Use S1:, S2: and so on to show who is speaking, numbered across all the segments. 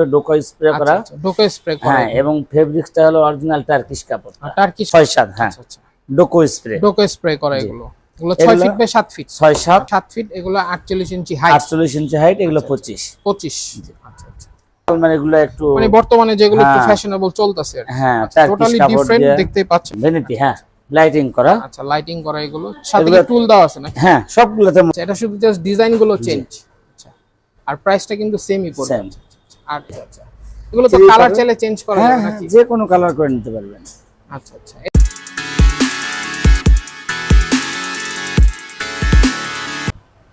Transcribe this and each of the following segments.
S1: উপরে ডোকো স্প্রে করা।
S2: ডোকো স্প্রে করা।
S1: হ্যাঁ এবং ফেব্রিক্সটা হলো অরিজিনাল টার্কিশ কাপড়।
S2: টার্কিশ
S1: ছয় সাত হ্যাঁ
S2: আচ্ছা আচ্ছা।
S1: ডোকো স্প্রে।
S2: ডোকো স্প্রে করা এগুলো। এগুলো 6 ফিট বাই 7 ফিট
S1: ছয় সাত।
S2: 7 ফিট এগুলো 48 ইঞ্চি হাইট
S1: আটচল্লিশ ইঞ্চি হাইট এগুলো পঁচিশ।
S2: 25 আচ্ছা আচ্ছা।
S1: মানে এগুলো একটু
S2: মানে বর্তমানে যেগুলো একটু। ফ্যাশনেবল চলতেছে
S1: হ্যাঁ
S2: টোটালি ডিফারেন্ট দেখতে পাচ্ছেন।
S1: ভেনিটি হ্যাঁ লাইটিং করা।
S2: আচ্ছা লাইটিং করা এগুলো। সাথে টুল দেওয়া আছে নাকি?
S1: হ্যাঁ সবগুলোতে
S2: আচ্ছা, এটা শুধু জাস্ট ডিজাইনগুলো চেঞ্জ আচ্ছা আর প্রাইসটা কিন্তু সেমই পড়বে। আচ্ছা আচ্ছা। এগুলো তো কালার চাইলে চেঞ্জ করা
S1: হ্যাঁ হ্যাঁ,
S2: নাকি?
S1: যে কোনো কালার করে নিতে পারবেন।
S2: আচ্ছা আচ্ছা।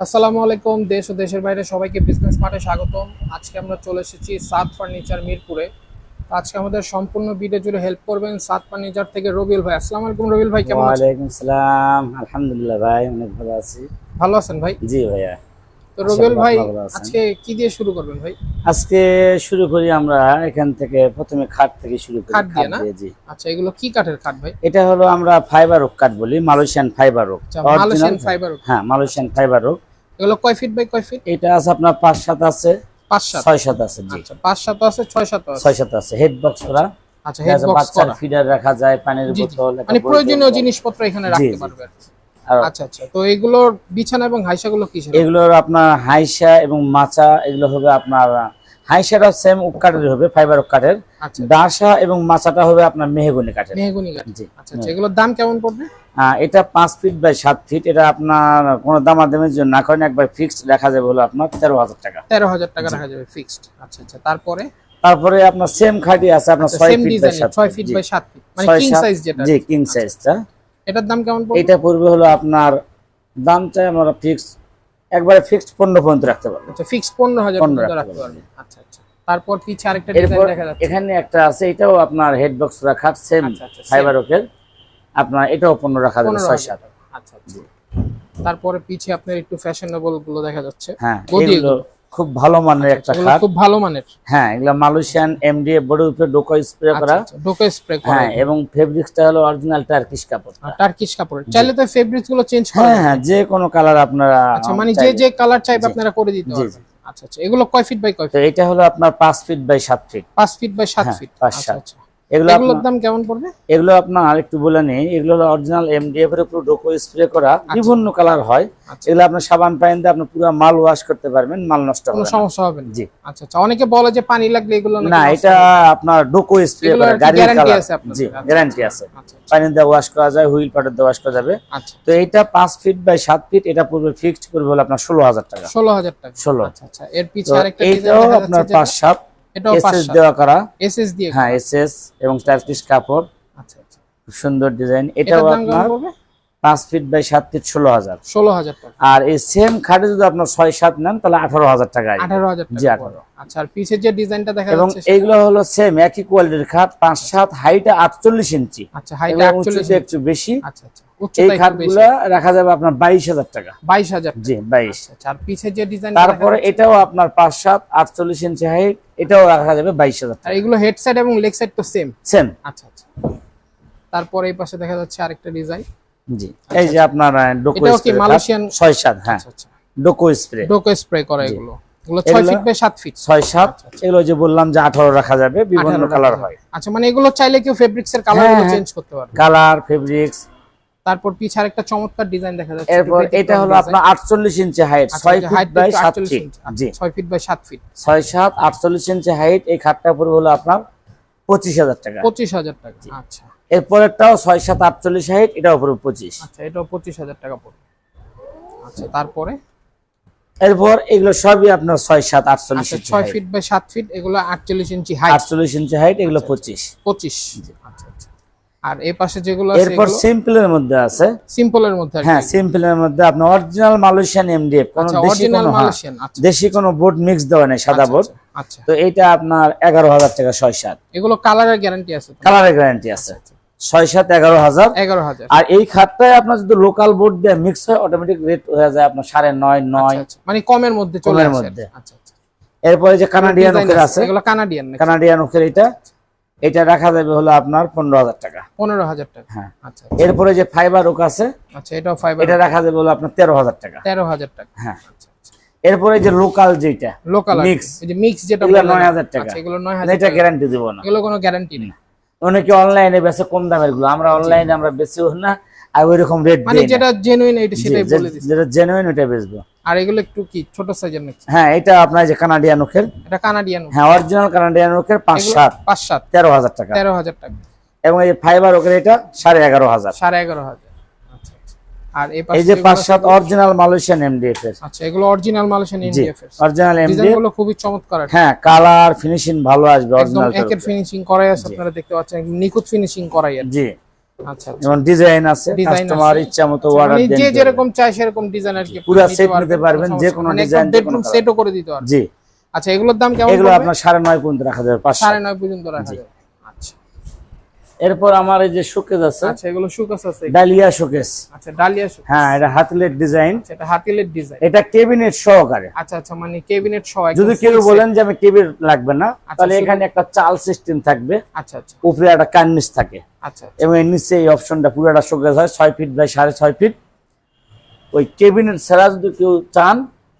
S2: আসসালামু আলাইকুম দেশ ও দেশের বাইরে সবাইকে বিজনেস মার্টে স্বাগতম। আজকে আমরা চলে এসেছি সাত ফার্নিচার মিরপুরে। আজকে আমাদের সম্পূর্ণ ভিডিও জুড়ে হেল্প করবেন সাত ফার্নিচার থেকে রবিউল ভাই। আসসালামু আলাইকুম রবিউল ভাই কেমন আছেন?
S1: ওয়ালাইকুম সালাম আলহামদুলিল্লাহ ভাই অনেক ভালো আছি।
S2: ভালো আছেন ভাই?
S1: জি ভাইয়া।
S2: তো রবিউল ভাই আজকে কি দিয়ে শুরু করবেন ভাই?
S1: আজকে শুরু করি আমরা এখান থেকে প্রথমে খাট থেকে শুরু করি
S2: খাট দিয়ে
S1: জি।
S2: আচ্ছা এগুলো কি কাঠের কাঠ ভাই?
S1: এটা হলো আমরা ফাইবার ওক কাঠ বলি মালয়েশিয়ান ফাইবার ওক
S2: আচ্ছা মালয়েশিয়ান ফাইবার
S1: হ্যাঁ মালয়েশিয়ান ফাইবার ওক
S2: এগুলো কয় ফিট বাই কয় ফিট
S1: এটা আছে আপনার পাঁচ সাত আছে
S2: পাঁচ সাত।
S1: ছয় সাত আছে জি।
S2: আচ্ছা আছে আছে।
S1: হেড বক্স করা।
S2: আচ্ছা হেড বক্স করা।
S1: ফিডার রাখা যায় পানির। বোতল
S2: মানে প্রয়োজনীয় জিনিসপত্র এখানে রাখতে। আচ্ছা আচ্ছা। তো এগুলোর বিছানা এবং হাইসাগুলো কি
S1: এগুলোর আপনার হাইসা এবং মাচা এগুলো হবে আপনার হাইসাটা সেম ওক হবে ফাইবার ওক
S2: আচ্ছা।
S1: ডাসা এবং মাচাটা হবে আপনার মেহগনি কাঠের।
S2: মেহগুনি কাঠ
S1: জি।
S2: আচ্ছা আচ্ছা। এগুলোর দাম কেমন পড়বে?
S1: এটা পাঁচ ফিট বাই সাত ফিট এটা আপনার কোনো দামাদামের জন্য না করেন একবার ফিক্সড রাখা যাবে হলো আপনার তেরো হাজার টাকা।
S2: তেরো হাজার টাকা রাখা যাবে ফিক্সড আচ্ছা আচ্ছা। তারপরে?
S1: তারপরে আপনার সেম খাটি আছে আপনার ছয় ফিট বাই
S2: ছয় ফিট বাই সাত ফিট মানে কিং সাইজ যেটা
S1: জি কিং সাইজটা
S2: এটার দাম কেমন
S1: এটা পড়বে হলো আপনার দাম চাই আমরা ফিক্স একবারে ফিক্সড পনেরো পর্যন্ত রাখতে পারব।
S2: আচ্ছা ফিক্স পনেরো হাজার পর্যন্ত
S1: রাখতে
S2: পারবে। আচ্ছা আচ্ছা। তারপর পিছে আরেকটা ডিজাইন দেখা যাচ্ছে।
S1: এখানে একটা আছে এটাও আপনার হেড বক্স রাখা সেম। ফাইবার ওকের আপনার এটাও পণ্য রাখা যাবে
S2: পনেরো
S1: ছয় সাত।
S2: আচ্ছা আচ্ছা। তারপরে পিছে আপনার একটু ফ্যাশনেবলগুলো দেখা যাচ্ছে।
S1: হ্যাঁ খুব ভালো মানের একটা খাট।
S2: খুব ভালো মানের।
S1: হ্যাঁ এগুলো মালয়েশিয়ান এমডিএ বড় উপরে ডোকা স্প্রে করা।
S2: ডোকা স্প্রে করা।
S1: হ্যাঁ এবং ফেব্রিক্সটা হলো অরিজিনাল টার্কিশ কাপড়
S2: টার্কিশ কাপড় চাইলে তো ফেব্রিক্সগুলো চেঞ্জ করা
S1: হ্যাঁ। হ্যাঁ যে কোনো কালার আপনারা
S2: আচ্ছা মানে যে যে কালার চাইবে আপনারা করে দিতে পারবেন। আচ্ছা আচ্ছা এগুলো কয় ফিট বাই কয় ফিট
S1: এটা হলো আপনার 5 feet by 7 feet
S2: 5 feet by সাত
S1: হ্যাঁ,
S2: ফিট আচ্ছা আচ্ছা। এগুলোর
S1: আপনার
S2: দাম কেমন পড়বে?
S1: এগুলো আপনার আরেকটু বলে নেই। এগুলো হলো অরিজিনাল এমডিএফ এর উপর ডোকো স্প্রে করা। বিভিন্ন কালার হয়।
S2: আচ্ছা।
S1: এগুলো আপনার সাবান পানি দিয়ে আপনি পুরো মাল ওয়াশ করতে পারবেন মাল নষ্ট হবে না।
S2: সমস্যা হবে না।
S1: জি।
S2: আচ্ছা আচ্ছা। অনেকে বলে যে পানি লাগলে এগুলো
S1: না এটা আপনার ডোকো স্প্রে করা গাড়ির কালার জি
S2: আচ্ছা,
S1: গ্যারান্টি আছে।
S2: আচ্ছা আচ্ছা,
S1: পানি দিয়ে ওয়াশ করা যায় হুইল পাটার দিয়ে ওয়াশ করা যাবে।
S2: আচ্ছা
S1: তো এইটা পাঁচ ফিট বাই সাত ফিট এটা পূর্বে ফিক্সড পড়বে হলো আপনার ষোলো হাজার টাকা।
S2: ষোলো হাজার টাকা।
S1: ষোলো।
S2: আচ্ছা আচ্ছা। এর পিছে আরেকটা ডিজাইন
S1: আপনার
S2: যাচ্ছে
S1: পাঁচ সাত
S2: এটাও
S1: এসএস দেওয়া করা।
S2: এসএস দিয়ে
S1: হ্যাঁ এসএস এবং টার্কিশ কাপড়।
S2: আচ্ছা আচ্ছা।
S1: খুব সুন্দর ডিজাইন। এটাও আপনার পাঁচ ফিট বাই সাত ফিট ষোলো হাজার।
S2: ষোলো হাজার টাকা।
S1: আর এই সেম খাটে যদি আপনার ছয় সাত নেন তাহলে আঠারো হাজার টাকা।
S2: আঠারো হাজার
S1: জি, 18
S2: আচ্ছা আর পিছের যে ডিজাইনটা দেখা
S1: এবং এইগুলো হলো সেম একই কোয়ালিটির খাট পাঁচ সাত হাইটে আটচল্লিশ ইঞ্চি।
S2: আচ্ছা হাইট
S1: একটু বেশি।
S2: আচ্ছা আচ্ছা।
S1: এই খাটগুলো রাখা যাবে আপনার বাইশ হাজার টাকা।
S2: বাইশ হাজার
S1: জি বাইশ।
S2: আচ্ছা আর পিছের যে ডিজাইন
S1: তারপরে এটাও আপনার পাঁচ সাত আটচল্লিশ ইঞ্চি হাইট এটাও রাখা যাবে বাইশ হাজার টাকা।
S2: এগুলো হেড সাইড এবং লেগ সাইড তো সেম
S1: সেম
S2: আচ্ছা আচ্ছা। তারপরে এই পাশে দেখা যাচ্ছে আরেকটা ডিজাইন
S1: জি এই যে আপনার ডোকো স্প্রে
S2: মালয়েশিয়ান
S1: হ্যাঁ।
S2: আচ্ছা আচ্ছা।
S1: ডোকো স্প্রে
S2: ডোকো স্প্রে করা এগুলো। ফিট বাই সাত ফিট
S1: ছয় সাত এগুলো যে বললাম যে আঠারো রাখা যাবে বিভিন্ন কালার হয়।
S2: আচ্ছা মানে এগুলো চাইলে কেউ ফেব্রিক্স এর। চেঞ্জ করতে পারবে।
S1: কালার ফেব্রিক্স
S2: তারপর পিছে আরেকটা চমৎকার ডিজাইন দেখা যাচ্ছে।
S1: এরপর এটা হলো আপনার আটচল্লিশ ইঞ্চি হাইট
S2: আচ্ছা,
S1: ছয়
S2: এটা
S1: ফিট বাই
S2: একটু
S1: সাত
S2: 48
S1: ফিট
S2: আচ্ছা,
S1: জি।
S2: ছয় ফিট বাই সাত ফিট
S1: ছয় সাত আটচল্লিশ ইঞ্চি হাইট এই খাটটা পড়বে হলো আপনার পঁচিশ হাজার টাকা।
S2: পঁচিশ হাজার টাকা আচ্ছা।
S1: এরপরেরটাও ছয় সাত আটচল্লিশ হাইট এটাও পড়বে পঁচিশ।
S2: আচ্ছা এটাও পঁচিশ হাজার টাকা পড়বে। আচ্ছা তারপরে?
S1: এরপর এগুলো সবই আপনার ছয় সাত আটচল্লিশ
S2: আচ্ছা
S1: ইঞ্চি
S2: ছয়
S1: height।
S2: ফিট বাই সাত ফিট এগুলো আটচল্লিশ ইঞ্চি হাইট
S1: আটচল্লিশ ইঞ্চি হাইট এগুলো পঁচিশ।
S2: পঁচিশ। আচ্ছা আচ্ছা। আর এই পাশে যেগুলো আছে
S1: এরপর সিম্পলের মধ্যে আছে।
S2: সিম্পলের মধ্যে
S1: হ্যাঁ সিম্পলের মধ্যে। আপনার অরিজিনাল মালয়েশিয়ান এমডিএফ কোন
S2: আচ্ছা
S1: দেশি কোনো হ্যাঁ,
S2: আচ্ছা।
S1: দেশি কোনো বোর্ড মিক্স দেওয়া নেই সাদা
S2: আচ্ছা,
S1: বোর্ড
S2: আচ্ছা, আচ্ছা।
S1: তো এইটা আপনার এগারো হাজার টাকা ছয় সাত।
S2: এগুলো কালারের গ্যারান্টি আছে
S1: কালারের গ্যারান্টি আছে। ছয় সাত এগারো হাজার।
S2: এগারো হাজার।
S1: আর এই খাটটায় আপনার যদি লোকাল বোর্ড দিয়ে মিক্স হয় অটোমেটিক রেট হয়ে যায় আপনার সাড়ে নয় নয়।
S2: আচ্ছা, আচ্ছা। মানে কমের মধ্যে চলে
S1: কমের মধ্যে।
S2: আচ্ছা আচ্ছা।
S1: এরপরে যে কানাডিয়ান ওকের আছে।
S2: এগুলো কানাডিয়ান
S1: কানাডিয়ান ওকের এটা। এটা রাখা যাবে হলো আপনার পনেরো হাজার টাকা।
S2: পনেরো হাজার টাকা।
S1: হ্যাঁ।
S2: আচ্ছা
S1: এরপরে যে ফাইবার ওক আছে
S2: আচ্ছা এটাও ফাইবার
S1: এটা রাখা যাবে হলো আপনার তেরো হাজার টাকা।
S2: তেরো হাজার টাকা।
S1: হ্যাঁ।
S2: আচ্ছা আচ্ছা।
S1: এরপরে যে লোকাল যেটা
S2: লোকাল
S1: মিক্স
S2: এই যে মিক্স যেটা
S1: এগুলো
S2: নয়
S1: হাজার টাকা।
S2: আচ্ছা, এগুলো 9000
S1: এটা
S2: টাকা।
S1: গ্যারান্টি দিব না।
S2: এগুলো কোনো গ্যারান্টি নেই।
S1: অনেকে অনলাইনে বেচে কম দামেরগুলো। আমরা অনলাইনে আমরা বেচিও না আর ওই রকম রেট
S2: মানে যেটা জেনুইন এটা সেটাই বলে দিচ্ছি
S1: যেটা জেনুইন ওটা বেচবো।
S2: আর এগুলো একটু কি ছোট সাইজের নাকি
S1: হ্যাঁ এটা আপনার যে কানাডিয়ান ওখের
S2: এটা কানাডিয়ান
S1: হ্যাঁ অরিজিনাল কানাডিয়ান পাঁচ সাত।
S2: পাঁচ সাত।
S1: তেরো হাজার টাকা।
S2: তেরো হাজার টাকা।
S1: এবং এই ফাইবার ওকের এটা সাড়ে এগারো হাজার।
S2: সাড়ে এগারো হাজার। আচ্ছা আচ্ছা। আর এই
S1: এই যে পাঁচ সাত অরিজিনাল মালয়েশিয়ান এমডিএফ এর
S2: আচ্ছা এগুলো অরিজিনাল মালয়েশিয়ান
S1: জি
S2: এনডিএফ এর
S1: অরিজিনাল
S2: এমডিএফগুলো খুবই চমৎকার
S1: হ্যাঁ কালার ফিনিশিং ভালো আসবে
S2: একদম
S1: অরিজিনাল
S2: একের ফিনিশিং করাই আছে আপনারা দেখতে পাচ্ছেন নিখুঁত ফিনিশিং করাই আছে।
S1: জি।
S2: আচ্ছা
S1: যেমন ডিজাইন আছে কাস্টমার ইচ্ছা মতো
S2: আচ্ছা,
S1: অর্ডার
S2: মানে
S1: দেন
S2: যে যেরকম চাই সেরকম ডিজাইন আর কি
S1: পুরা
S2: আপনি
S1: নিতে পারবেন, যে কোনো
S2: ডিজাইন মানে বেডরুম সেটও করে দিতে পারবেন
S1: জি।
S2: আচ্ছা এগুলোর দাম কেমন
S1: এগুলো আপনার সাড়ে নয় পর্যন্ত রাখা যাবে পাঁচশো।
S2: সাড়ে নয় পর্যন্ত রাখা যাবে। আচ্ছা
S1: এরপর আমার এই যে শোকেস আছে
S2: আচ্ছা এগুলো সুকাস আছে।
S1: Dahlia showcase.
S2: আচ্ছা ডালিয়া শোকেস।
S1: হ্যাঁ এটা হাতলের ডিজাইন
S2: আচ্ছা এটা হাতিলের ডিজাইন
S1: এটা কেবিনেট সহকারে।
S2: আচ্ছা আচ্ছা মানে কেবিনেট সহ একদম
S1: যদি কেউ বলেন যে আমি কেবিন লাগবে না তাহলে এখানে একটা চাল সিস্টেম থাকবে।
S2: আচ্ছা আচ্ছা।
S1: উপরে একটা কার্নিস থাকে।
S2: আচ্ছা
S1: এবং এর নিচে এই অপশনটা পুরোটা শোকেস হয় ছয় ফিট বাই সাড়ে ছয় ফিট ওই কেবিনেট ছাড়া যদি কেউ চান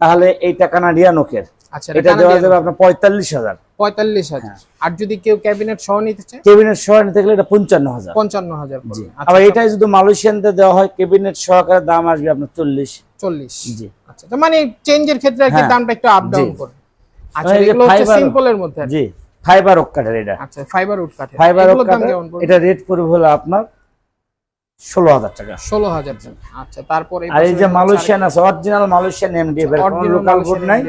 S1: তাহলে এইটা কানাডিয়ান ওকের।
S2: আচ্ছা
S1: এটা দেওয়া যাবে আপনার পঁয়তাল্লিশ হাজার।
S2: পঁয়তাল্লিশ হাজার। আর যদি কেউ ক্যাবিনেট সহ নিতে চায়?
S1: কেবিনেট সহ নিতে গেলে এটা পঞ্চান্ন হাজার
S2: পঞ্চান্ন হাজার আচ্ছা
S1: আবার এটাই যদি মালয়েশিয়ানতে দেওয়া হয় কেবিনেট সহকারে দাম আসবে আপনার চল্লিশ।
S2: চল্লিশ।
S1: জি।
S2: আচ্ছা তো মানে চেঞ্জের ক্ষেত্রে আর কি
S1: হ্যাঁ,
S2: দামটা একটু আপ ডাউন
S1: জি।
S2: করবে। আচ্ছা এগুলো হচ্ছে সিম্পলের মধ্যে
S1: জি ফাইবার ওক কাঠের এটা।
S2: আচ্ছা ফাইবার উড কাঠের
S1: ফাইবার
S2: এগুলোর
S1: কাঠের এটা রেট পড়বে হলো আপনার ষোলো হাজার টাকা।
S2: ষোলো হাজার আচ্ছা তারপরে
S1: আর এই যে মালয়েশিয়ান আছে অরিজিনাল মালয়েশিয়ান এমডিএফ এর কোনো লোকাল বোর্ড নাই।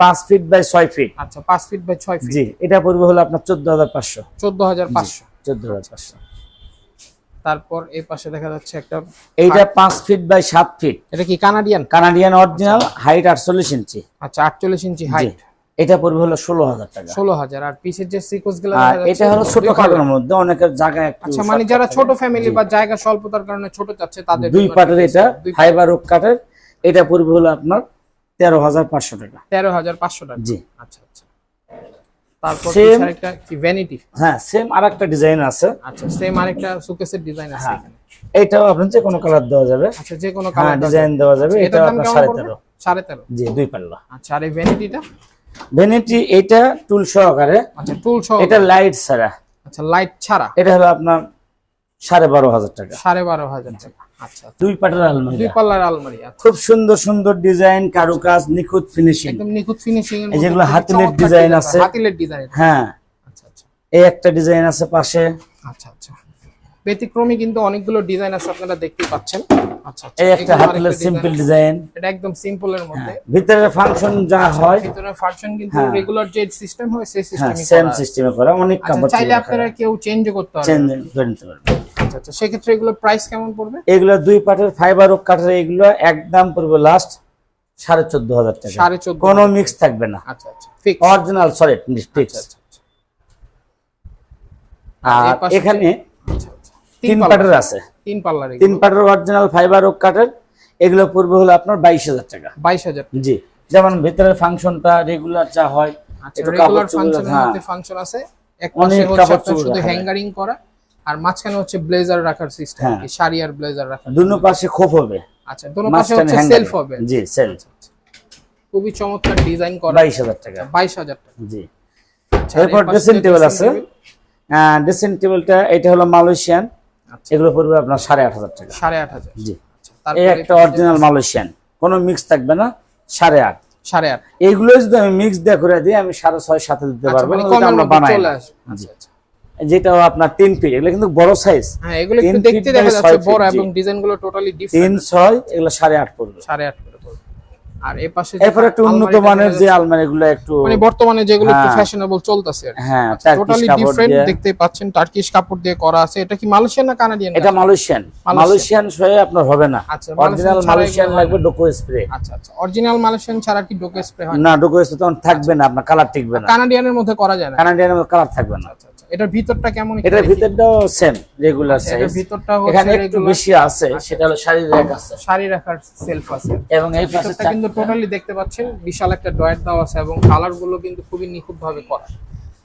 S1: পাঁচ ফিট বাই ছয় ফিট
S2: আচ্ছা ফিট বাই ফিট
S1: জি এটা পড়বে হলো আপনার
S2: তারপর এই পাশে দেখা যাচ্ছে একটা
S1: এইটা পাঁচ ফিট বাই সাত ফিট
S2: এটা কি কানাডিয়ান
S1: কানাডিয়ান অরিজিনাল হাইট আটচল্লিশ ইঞ্চি।
S2: আচ্ছা আটচল্লিশ ইঞ্চি হাইট
S1: এটা পড়বে হলো ষোলো হাজার টাকা।
S2: ষোলো হাজার আর পিসের যে সিকোয়েন্সগুলো
S1: এটা হলো ছোট খাটোর। মধ্যে অনেকের জায়গা একটু
S2: আচ্ছা মানে যারা ছোট ফ্যামিলি বা জায়গা স্বল্পতার কারণে ছোট চাচ্ছে তাদের
S1: দুই পাটের এটা ফাইবার ওক কাঠের এটা পড়বে হলো আপনার তেরো হাজার পাঁচশো টাকা।
S2: তেরো হাজার পাঁচশো টাকা।
S1: জি।
S2: আচ্ছা আচ্ছা। তারপর একটা কি ভ্যানিটি
S1: হ্যাঁ সেম আর একটা ডিজাইন আছে।
S2: আচ্ছা সেম আরেকটা সুকেসের ডিজাইন আছে
S1: হ্যাঁ। এটাও আপনার যে কোনো কালার দেওয়া যাবে।
S2: আচ্ছা যে কোনো
S1: হ্যাঁ
S2: কালার
S1: ডিজাইন দেওয়া যাবে। এটা আপনার
S2: কেমন
S1: সাড়ে
S2: পড়বে?
S1: তেরো।
S2: সাড়ে তেরো।
S1: জি দুই পাল্লা।
S2: আচ্ছা আর এই ভ্যানিটিটা
S1: ভেনিটি এটা টুল সহকারে
S2: আচ্ছা টুল সহ
S1: এটা লাইট ছাড়া।
S2: আচ্ছা লাইট ছাড়া।
S1: এটা হলো আপনার সাড়ে বারো হাজার টাকা।
S2: সাড়ে বারো হাজার টাকা। আচ্ছা আচ্ছা।
S1: দুই পাটের আলমারি।
S2: দুই পাল্লার আলমারি আচ্ছা।
S1: খুব সুন্দর সুন্দর ডিজাইন কারুকাজ নিখুঁত ফিনিশিং
S2: একদম নিখুঁত ফিনিশিং
S1: এই যেগুলো হাতিলের design আছে।
S2: হাতিলের ডিজাইন
S1: হ্যাঁ।
S2: আচ্ছা আচ্ছা।
S1: এই একটা ডিজাইন আছে পাশে।
S2: আচ্ছা আচ্ছা। ব্যতিক্রমী কিন্তু অনেকগুলো ডিজাইন আছে আপনারা দেখতে পাচ্ছেন। আচ্ছা আচ্ছা।
S1: এই একটা
S2: এগুলো
S1: সিম্পল ডিজাইন
S2: এটা একদম সিম্পলের মধ্যে।
S1: ভিতরে ফাংশন যা হয়।
S2: ভিতরে ফাংশন কিন্তু
S1: হ্যাঁ।
S2: রেগুলার যে সিস্টেম হয় সেই
S1: হ্যাঁ
S2: সিস্টেমই
S1: সেম। সিস্টেমে করা অনেক
S2: আচ্ছা
S1: কাপড়
S2: চাইলে আপনারা কেউ চেঞ্জ করতে পারবেন।
S1: চেঞ্জ করে নিতে পারবে
S2: আচ্ছা আচ্ছা সেক্ষেত্রে এগুলোর প্রাইস কেমন পড়বে?
S1: এগুলো দুই পাটের ফাইবার ওক কাঠের এগুলো একদম পড়বে লাস্ট সাড়ে চোদ্দ হাজার টাকা।
S2: সাড়ে চোদ্দ
S1: কোনো মিক্স থাকবে না।
S2: আচ্ছা আচ্ছা
S1: অরিজিনাল সলিড ফিক্স
S2: আচ্ছা আচ্ছা আর
S1: এখানে
S2: আচ্ছা আচ্ছা
S1: তিন পাটের আছে।
S2: তিন পাল্লার
S1: তিন পাটের অরিজিনাল ফাইবার ওক কাঠের এগুলো পড়বে হলো আপনার বাইশ হাজার টাকা।
S2: বাইশ হাজার
S1: জি যেমন ভিতরের ফাংশনটা রেগুলার যা হয়
S2: আচ্ছা রেগুলার ফাংশনের
S1: হ্যাঁ।
S2: মধ্যে ফাংশন আছে। এক পাশে হচ্ছে
S1: কাপড়
S2: আপনার
S1: চোপড়
S2: শুধু হ্যাঙ্গারিং করা আর মাঝখানে হচ্ছে ব্লেজার রাখার সিস্টেম
S1: হ্যাঁ।
S2: শাড়ি আর ব্লেজার রাখার
S1: দুনো পাশে খোপ হবে।
S2: আচ্ছা দোনো পাশে হচ্ছে সেলফ হবে।
S1: জি সেলফ
S2: খুবই চমৎকার ডিজাইন করা।
S1: বাইশ হাজার টাকা।
S2: বাইশ হাজার টাকা।
S1: জি।
S2: আচ্ছা,
S1: এরপর ড্রেসিং টেবিল আছে। ড্রেসিং টেবিলটা এটা হলো মালয়েশিয়ান
S2: আচ্ছা।
S1: এগুলো পড়বে আপনার সাড়ে আট হাজার টাকা।
S2: সাড়ে আট হাজার।
S1: জি।
S2: আচ্ছা,
S1: এই একটা অরিজিনাল মালয়েশিয়ান কোনো মিক্স থাকবে না সাড়ে আট।
S2: সাড়ে আট।
S1: এইগুলো যদি আমি মিক্স দিয়ে করে দিই আমি সাড়ে ছয় সাথে দিতে
S2: আচ্ছা,
S1: পারব
S2: মানে
S1: আমরা বানাই
S2: আচ্ছা আচ্ছা।
S1: যেটাও আপনার তিন ফিট এগুলো কিন্তু বড় সাইজ
S2: হ্যাঁ এগুলো দেখতে দেখা যাচ্ছে বড় এবং ডিজাইনগুলো টোটালি
S1: তিন ছয় এগুলো সাড়ে আট পড়বে।
S2: সাড়ে আট। আর এই পাশে
S1: এরপর একটু উন্নত মানের যে
S2: যাচ্ছে,
S1: আলমারি গুলো একটু
S2: মানে বর্তমানে যেগুলো একটু। ফ্যাশনেবল চলতেছে
S1: হ্যাঁ
S2: টোটালি ডিফারেন্ট দেখতে পাচ্ছেন টার্কিশ কাপড় দিয়ে করা আছে। এটা কি মালয়েশিয়ান না কানাডিয়ান
S1: এটা মালয়েশিয়ান মালয়েশিয়ান সয়ে আপনার হবে না।
S2: আচ্ছা,
S1: অরিজিনাল
S2: মালয়েশিয়ান ছাড়া
S1: মালয়েশিয়ান লাগবে ডোকো স্প্রে
S2: আচ্ছা আচ্ছা অরিজিনাল মালয়েশিয়ান ছাড়া কি ডোকে স্প্রে হয়?
S1: না ডোকো স্প্রে তখন থাকবে না আপনার কালার টিকবে না।
S2: কানাডিয়ানের মধ্যে করা যায় না।
S1: কানাডিয়ান কালার থাকবে না।
S2: আচ্ছা আচ্ছা। এটার ভিতরটা কেমন
S1: এটার। ভিতরটাও সেম রেগুলার
S2: আচ্ছা, এটার
S1: সাইজ
S2: ভিতরটা
S1: এখানে একটু বেশি আছে সেটা হলো শাড়ির র্যাক আছে।
S2: শাড়ি রাখার সেলফ আছে।
S1: এবং এই পাশে
S2: কিন্তু টোটালি দেখতে পাচ্ছেন বিশাল একটা ডয়ার দেওয়া আছে এবং কালারগুলো কিন্তু খুবই নিখুঁত ভাবে করা।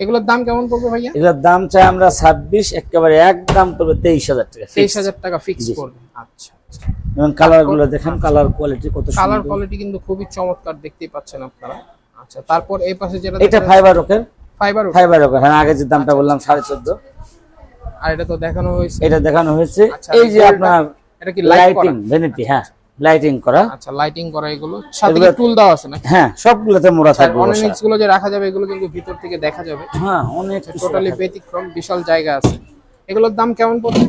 S2: এগুলোর দাম কেমন পড়বে ভাইয়া?
S1: এগুলোর দাম চাই আমরা ছাব্বিশ একেবারে একদম পড়বে তেইশ হাজার টাকা
S2: তেইশ
S1: fixed।
S2: হাজার টাকা ফিক্স। করবে আচ্ছা আচ্ছা।
S1: এবং কালারগুলো দেখেন কালার কোয়ালিটি কত
S2: কালার কোয়ালিটি কিন্তু খুবই চমৎকার দেখতেই পাচ্ছেন আপনারা। আচ্ছা তারপর এই পাশে যেটা
S1: এটা ফাইবার ওকের
S2: ফাইবার
S1: ফাইবার হ্যাঁ আগে যে দামটা বললাম সাড়ে চোদ্দ।
S2: আর এটা তো দেখানো হয়েছে।
S1: এটা দেখানো হয়েছে।
S2: আচ্ছা,
S1: এই যে আপনার
S2: এটা কি লাইটিং
S1: ভ্যানিটি হ্যাঁ লাইটিং করা।
S2: আচ্ছা লাইটিং করা এগুলো। সাথে টুল দেওয়া আছে নাকি?
S1: হ্যাঁ সবগুলোতে মোড়া থাকবে।
S2: অর্নামেন্টসগুলো যে রাখা যাবে এগুলো কিন্তু ভিতর থেকে দেখা যাবে।
S1: হ্যাঁ অনেক
S2: টোটালি ব্যতিক্রম বিশাল জায়গা আছে। এগুলোর দাম কেমন পড়বে?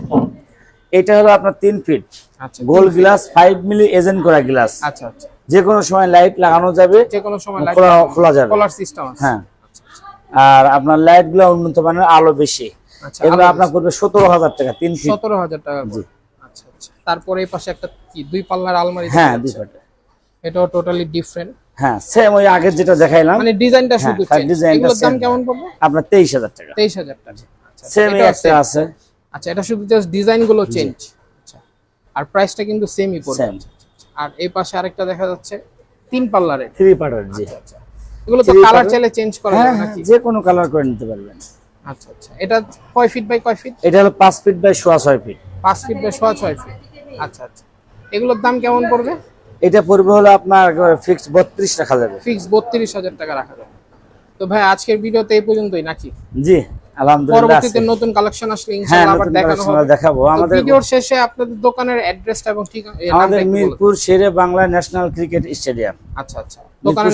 S1: এটা হলো আপনার তিন ফিট
S2: আচ্ছা
S1: গোল গ্লাস ফাইভ মিলি এজেন্ট করা গ্লাস
S2: আচ্ছা আচ্ছা।
S1: যে কোনো সময় লাইট লাগানো যাবে
S2: যে কোনো সময় লাইট
S1: খোলা খোলা যাবে।
S2: কলার সিস্টেম আছে।
S1: হ্যাঁ। আর আপনার লাইটগুলো উন্নত মানের আলো বেশি।
S2: আচ্ছা
S1: এগুলো আপনার পড়বে সতেরো হাজার টাকা তিন ফিট
S2: সতেরো হাজার টাকা। আচ্ছা আচ্ছা। তারপরে এই পাশে একটা কি দুই পাল্লার আলমারি
S1: হ্যাঁ দুই।
S2: এটাও টোটালি ডিফারেন্ট
S1: হ্যাঁ সেম ওই আগের যেটা দেখাইলাম।
S2: মানে ডিজাইনটা শুধু
S1: হ্যাঁ, ডিজাইনটা
S2: দাম কেমন পড়বে
S1: আপনার টাকা।
S2: তেইশ হাজার টাকা।
S1: সেম একটা আছে।
S2: আচ্ছা এটা শুধু জাস্ট ডিজাইনগুলো চেঞ্জ আচ্ছা আর প্রাইসটা কিন্তু সেমই পড়বে। আর এই পাশে আরেকটা দেখা যাচ্ছে তিন পাল্লারের।
S1: থ্রি পার্টার জি।
S2: আচ্ছা। এগুলো তো কালার চাইলে চেঞ্জ করা
S1: হ্যাঁ
S2: যাবে
S1: হ্যাঁ
S2: নাকি?
S1: যে কোনো কালার করে নিতে পারবেন।
S2: আচ্ছা আচ্ছা। এটা কয় ফিট বাই কয় ফিট
S1: এটা হলো পাঁচ ফিট বাই ফিট
S2: পাঁচ ফিট বাই ফিট আচ্ছা আচ্ছা। এগুলোর দাম কেমন পড়বে?
S1: এটা পড়বে হলো আপনার ফিক্সড বত্রিশ রাখা যাবে।
S2: ফিক্স বত্রিশ হাজার টাকা রাখা যাবে। তো ভাই আজকের ভিডিওতে এই পর্যন্তই নাকি?
S1: জি আলহামদুলিল্লাহ
S2: পরবর্তীতে নতুন কালেকশন আসলে
S1: হ্যাঁ
S2: ইনশাআল্লাহ আবার দেখানো হবে।
S1: দেখাবো। আমাদের
S2: ভিডিওর শেষে আপনাদের দোকানের অ্যাড্রেসটা এবং ঠিক
S1: আমাদের Mirpur Shere Bangla national cricket stadium
S2: আচ্ছা আচ্ছা।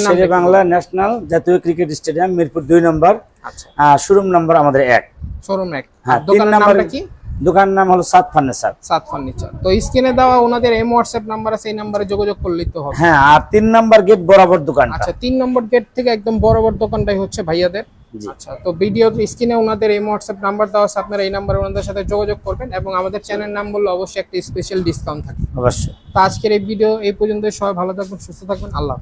S1: শেরে বাংলা ন্যাশনাল জাতীয় ক্রিকেট স্টেডিয়াম মিরপুর দুই নম্বর
S2: আচ্ছা।
S1: শোরুম নম্বর আমাদের এক।
S2: শোরুম এক।
S1: হ্যাঁ তিন নম্বর
S2: কি?
S1: দোকানের নাম হলো সাত ফার্নিচার।
S2: সাত ফার্নিচার। তো স্ক্রিনে দেওয়া ওনাদের এম হোয়াটসঅ্যাপ নাম্বার আছে এই নাম্বারে যোগাযোগ করলেই তো হবে।
S1: হ্যাঁ আর তিন নম্বর গেট বরাবর দোকানটা।
S2: আচ্ছা তিন নম্বর গেট থেকে একদম বরাবর দোকানটাই হচ্ছে ভাইয়াদের।
S1: জি।
S2: আচ্ছা তো ভিডিও স্ক্রিনে ওনাদের এই হোয়াটসঅ্যাপ নাম্বার দেওয়া আছে আপনারা এই নাম্বারে ওনাদের সাথে যোগাযোগ করবেন এবং আমাদের চ্যানেল নাম বললে অবশ্যই একটা স্পেশাল ডিসকাউন্ট থাকবে
S1: অবশ্যই।
S2: তো আজকের এই ভিডিও এই পর্যন্ত সবাই ভালো থাকবেন সুস্থ থাকবেন আল্লাহ